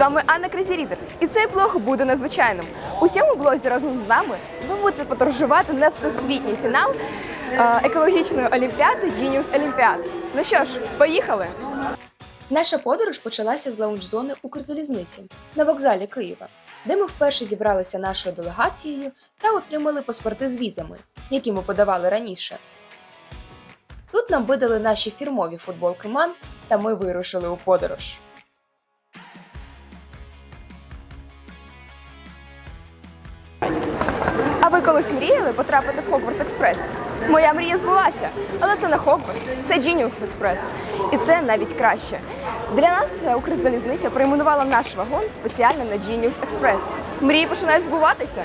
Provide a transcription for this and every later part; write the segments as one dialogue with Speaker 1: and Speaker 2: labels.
Speaker 1: Вами Анна Крезірідер. І цей блог буде надзвичайним. У цьому блозі разом з нами ви будете подорожувати на всесвітній фінал е, екологічної олімпіади Genius Olympiad. Ну що ж, поїхали!
Speaker 2: Наша подорож почалася з лаунж-зони Укрзалізниці на вокзалі Києва, де ми вперше зібралися нашою делегацією та отримали паспорти з візами, які ми подавали раніше. Тут нам видали наші фірмові футболки МАН, та ми вирушили у подорож.
Speaker 1: Ви колись мріяли потрапити в Hogwarts Експрес? Моя мрія збулася, але це не Hogwarts, це Genius Express. І це навіть краще. Для нас е, Укрзалізниця перейменувала наш вагон спеціально на Genius Express. Мрії починають збуватися.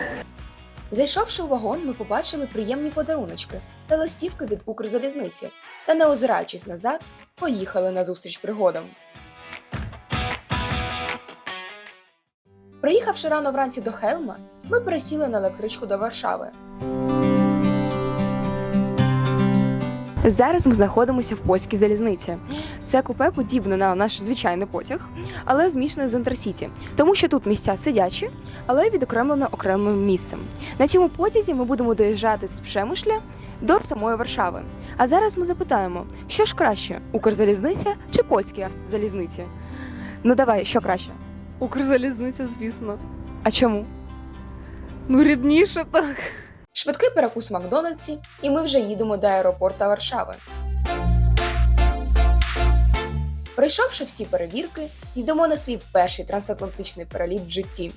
Speaker 2: Зайшовши у вагон, ми побачили приємні подаруночки та листівки від Укрзалізниці та, не озираючись назад, поїхали на зустріч пригодам. Приїхавши рано вранці до Хелма, ми пересіли на електричку до Варшави.
Speaker 1: Зараз ми знаходимося в польській залізниці. Це купе подібне на наш звичайний потяг, але змішане з інтерсіті, тому що тут місця сидячі, але відокремлено окремим місцем. На цьому потязі ми будемо доїжджати з Пшемишля до самої Варшави. А зараз ми запитаємо, що ж краще: Укрзалізниця чи польські автозалізниці? Ну давай, що краще?
Speaker 3: Укрзалізниця, звісно.
Speaker 1: А чому?
Speaker 3: Ну, рідніше так.
Speaker 2: Швидкий перекус в Макдональдсі, і ми вже їдемо до аеропорта Варшави. Пройшовши всі перевірки, йдемо на свій перший трансатлантичний переліт в житті.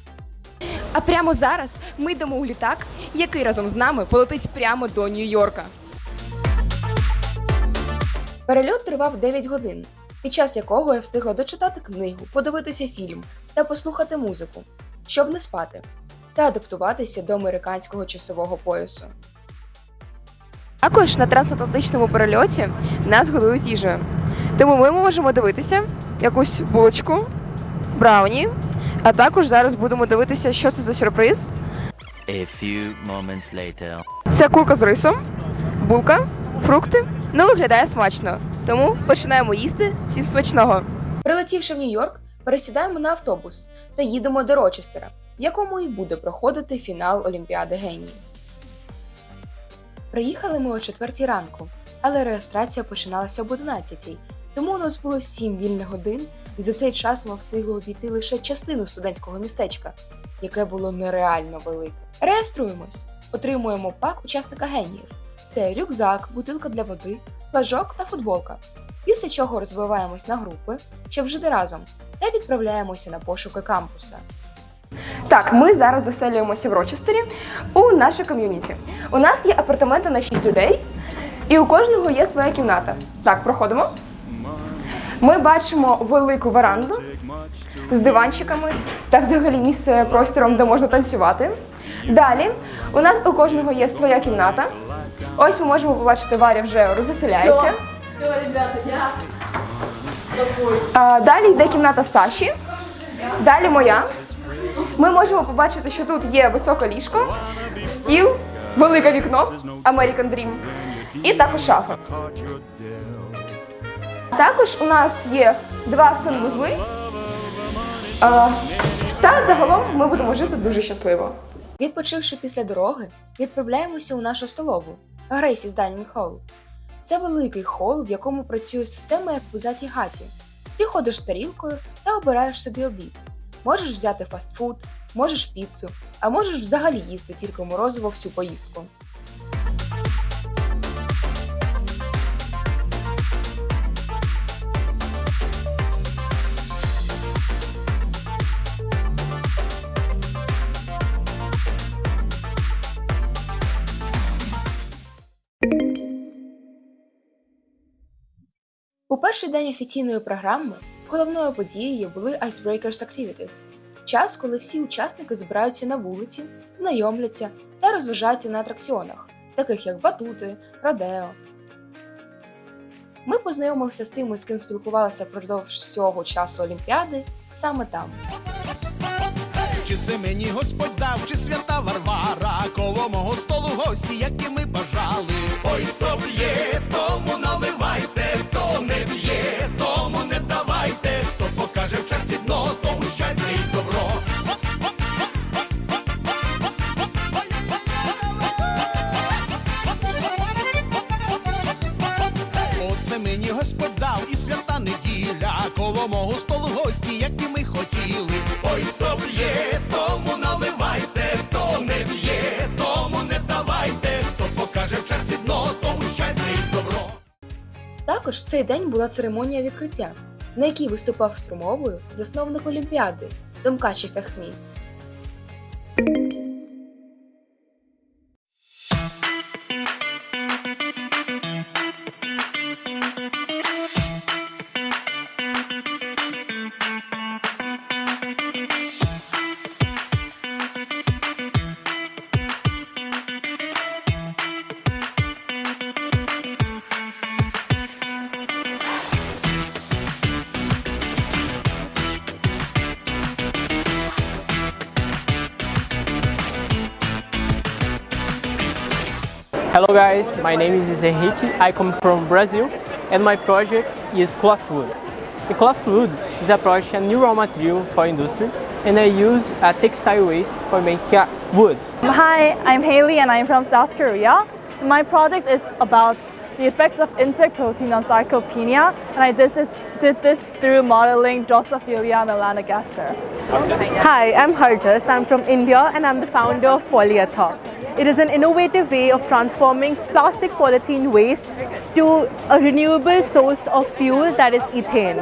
Speaker 1: А прямо зараз ми йдемо у літак, який разом з нами полетить прямо до Нью-Йорка.
Speaker 2: Перельот тривав 9 годин, під час якого я встигла дочитати книгу, подивитися фільм та послухати музику, щоб не спати, та адаптуватися до американського часового поясу.
Speaker 1: Також на трансатлантичному перельоті нас годують їжею. Тому ми можемо дивитися якусь булочку, брауні. А також зараз будемо дивитися, що це за сюрприз.
Speaker 4: A few moments later.
Speaker 1: Це курка з рисом, булка, фрукти. Ну, виглядає смачно. Тому починаємо їсти з всім смачного.
Speaker 2: Прилетівши в Нью-Йорк, пересідаємо на автобус та їдемо до Рочестера, в якому і буде проходити фінал Олімпіади геніїв. Приїхали ми о 4 ранку, але реєстрація починалася об 11, тому у нас було 7 вільних годин, і за цей час ми встигли обійти лише частину студентського містечка, яке було нереально велике. Реєструємось, отримуємо пак учасника геніїв. Це рюкзак, бутилка для води, флажок та футболка. Після чого розбиваємось на групи, щоб жити разом, та відправляємося на пошуки кампуса.
Speaker 1: Так, ми зараз заселюємося в Рочестері у наше ком'юніті. У нас є апартаменти на 6 людей, і у кожного є своя кімната. Так, проходимо. Ми бачимо велику веранду з диванчиками та взагалі місце простором, де можна танцювати. Далі у нас у кожного є своя кімната. Ось ми можемо побачити, Варя вже розселяється.
Speaker 3: Все, ребята, я
Speaker 1: А, Далі йде кімната Саші. Далі моя. Ми можемо побачити, що тут є високе ліжко, стіл, велике вікно, American Dream, і також шафа. Також у нас є два санвузли. А, Та загалом ми будемо жити дуже щасливо.
Speaker 2: Відпочивши після дороги, відправляємося у нашу столову Грейсіс Dining Hall. Це великий хол, в якому працює система як в хаті. Ти ходиш з тарілкою та обираєш собі обід. Можеш взяти фастфуд, можеш піцу, а можеш взагалі їсти тільки морозиво всю поїздку. У перший день офіційної програми головною подією були Icebreakers Activities – час, коли всі учасники збираються на вулиці, знайомляться та розважаються на атракціонах, таких як батути, родео. Ми познайомилися з тими, з ким спілкувалися впродовж всього часу Олімпіади, саме там.
Speaker 5: Чи це мені Господь дав, чи свята Варвара, коло мого столу гості, які ми бажали. Ой, хто б'є, тому наливайте, нині господав і свята неділя, коло мого столу гості, як і ми хотіли. Ой, хто п'є, тому наливайте, хто не п'є, тому не давайте, хто покаже в черзі дно, тому щастя і добро.
Speaker 2: Також в цей день була церемонія відкриття, на якій виступав з промовою засновник Олімпіади Домкачів Ахмій.
Speaker 6: Hello guys, my name is Henrique. I come from Brazil and my project is cloth wood. The cloth wood is a project a new raw material for industry and I use a textile waste for making a wood.
Speaker 3: Hi, I'm Haley and I'm from South Korea. My project is about the effects of insect protein on sarcopenia, and I did this, did this through modeling Drosophila melanogaster.
Speaker 7: Hi, I'm Harjas. I'm from India and I'm the founder of Polyether. It is an innovative way of transforming plastic polythene waste to a renewable source of fuel that is ethane.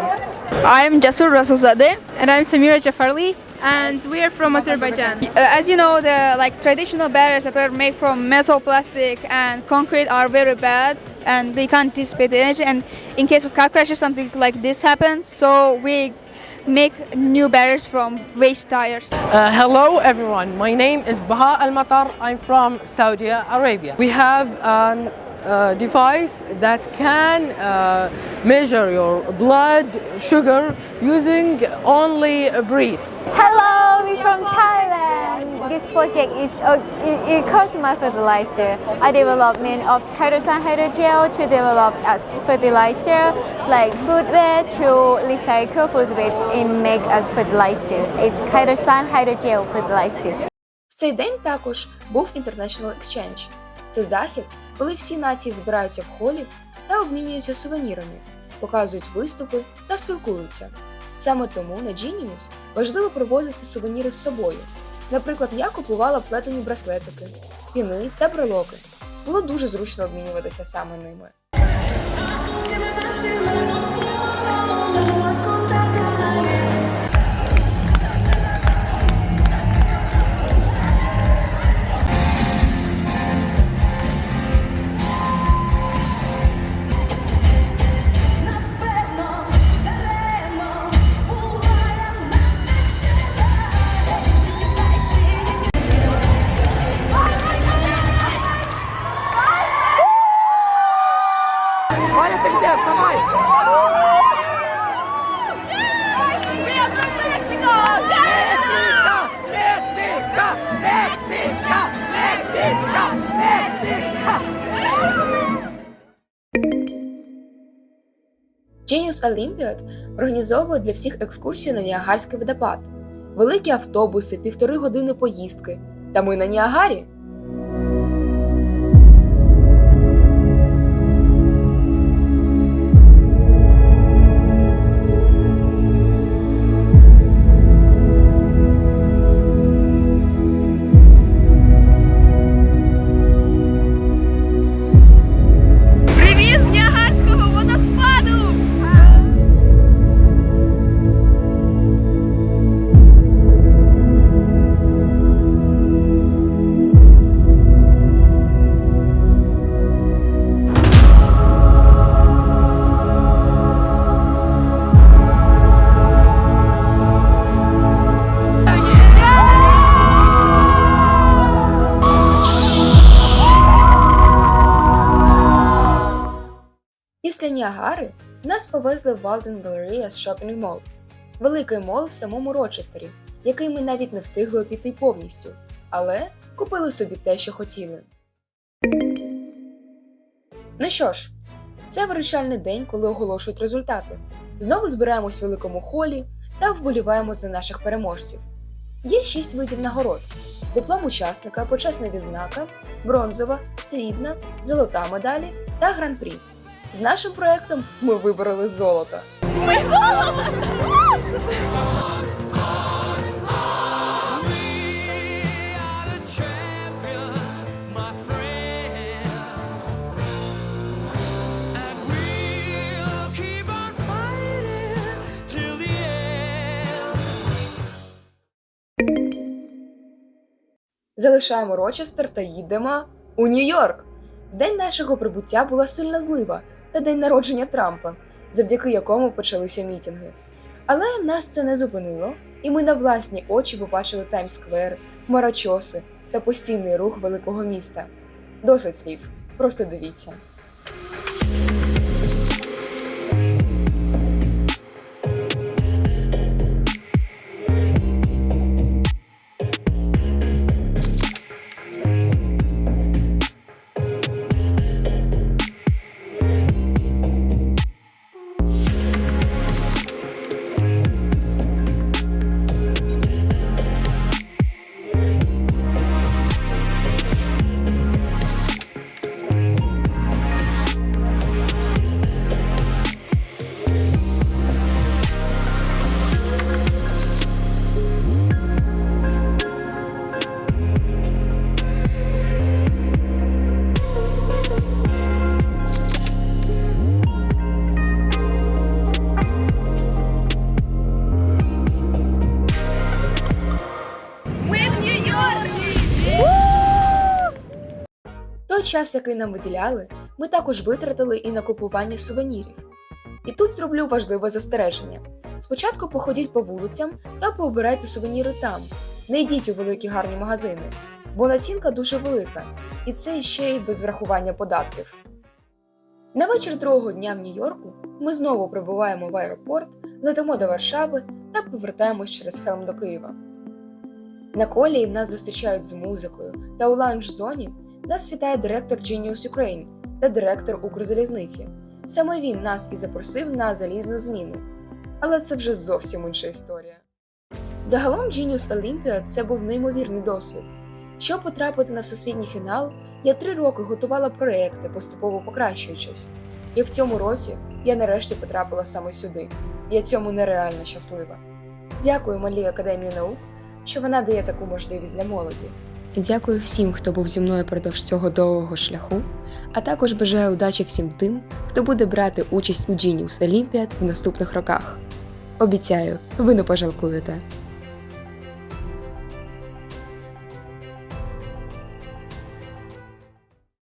Speaker 8: I'm Jasur Rasulzadeh.
Speaker 9: And I'm Samira Jafarli, and we are from Azerbaijan.
Speaker 8: Uh, as you know, the like traditional barriers that are made from metal, plastic, and concrete are very bad, and they can't dissipate the energy. And in case of car crash or something like this happens, so we make new barriers from waste tires.
Speaker 7: Uh, hello everyone, my name is Baha Al Matar. I'm from Saudi Arabia. We have a uh, device that can uh, measure your blood sugar using only a breath.
Speaker 10: Hello, we're from Thailand. This project is uh, it, it comes my fertilizer. I development of hydrosan hydrogel to develop as fertilizer, like food waste to recycle food waste and make as fertilizer. It's hydrosan hydrogel fertilizer.
Speaker 2: В цей день також був International Exchange. Це захід, коли всі нації збираються в холі та обмінюються сувенірами, показують виступи та спілкуються. Саме тому на Genius важливо привозити сувеніри з собою. Наприклад, я купувала плетені браслетики, піни та брелоки. Було дуже зручно обмінюватися саме ними. Genius Olympiad організовує для всіх екскурсію на Ніагарський водопад, великі автобуси, півтори години поїздки. Та ми на Ніагарі. Ніагари нас повезли в Walden Galleria Shopping Mall, великий мол в самому Рочестері, який ми навіть не встигли обійти повністю, але купили собі те, що хотіли. Ну що ж, це вирішальний день, коли оголошують результати. Знову збираємось в великому холі та вболіваємо за наших переможців. Є шість видів нагород: диплом учасника, почесна відзнака, бронзова, срібна, золота медалі та гран-прі. З нашим проектом ми вибороли золото.
Speaker 8: Ми золото!
Speaker 2: Залишаємо Рочестер та їдемо у Нью-Йорк. В день нашого прибуття була сильна злива та день народження Трампа, завдяки якому почалися мітинги. Але нас це не зупинило, і ми на власні очі побачили Таймс-сквер, марачоси та постійний рух великого міста. Досить слів, просто дивіться. Час, який нам виділяли, ми також витратили і на купування сувенірів. І тут зроблю важливе застереження: спочатку походіть по вулицям та пообирайте сувеніри там, не йдіть у великі гарні магазини, бо націнка дуже велика, і це ще й без врахування податків. На вечір другого дня в Нью-Йорку ми знову прибуваємо в аеропорт, летимо до Варшави та повертаємось через Хелм до Києва. На колії нас зустрічають з музикою, та у лаунж-зоні нас вітає директор Genius Ukraine та директор Укрзалізниці. Саме він нас і запросив на залізну зміну. Але це вже зовсім інша історія. Загалом Genius Olympia – це був неймовірний досвід. Щоб потрапити на всесвітній фінал, я три роки готувала проекти, поступово покращуючись. І в цьому році я нарешті потрапила саме сюди. Я цьому нереально щаслива. Дякую Малій Академії наук, що вона дає таку можливість для молоді. Дякую всім, хто був зі мною продовж цього довгого шляху, а також бажаю удачі всім тим, хто буде брати участь у Genius Olympiad в наступних роках. Обіцяю, ви не пожалкуєте.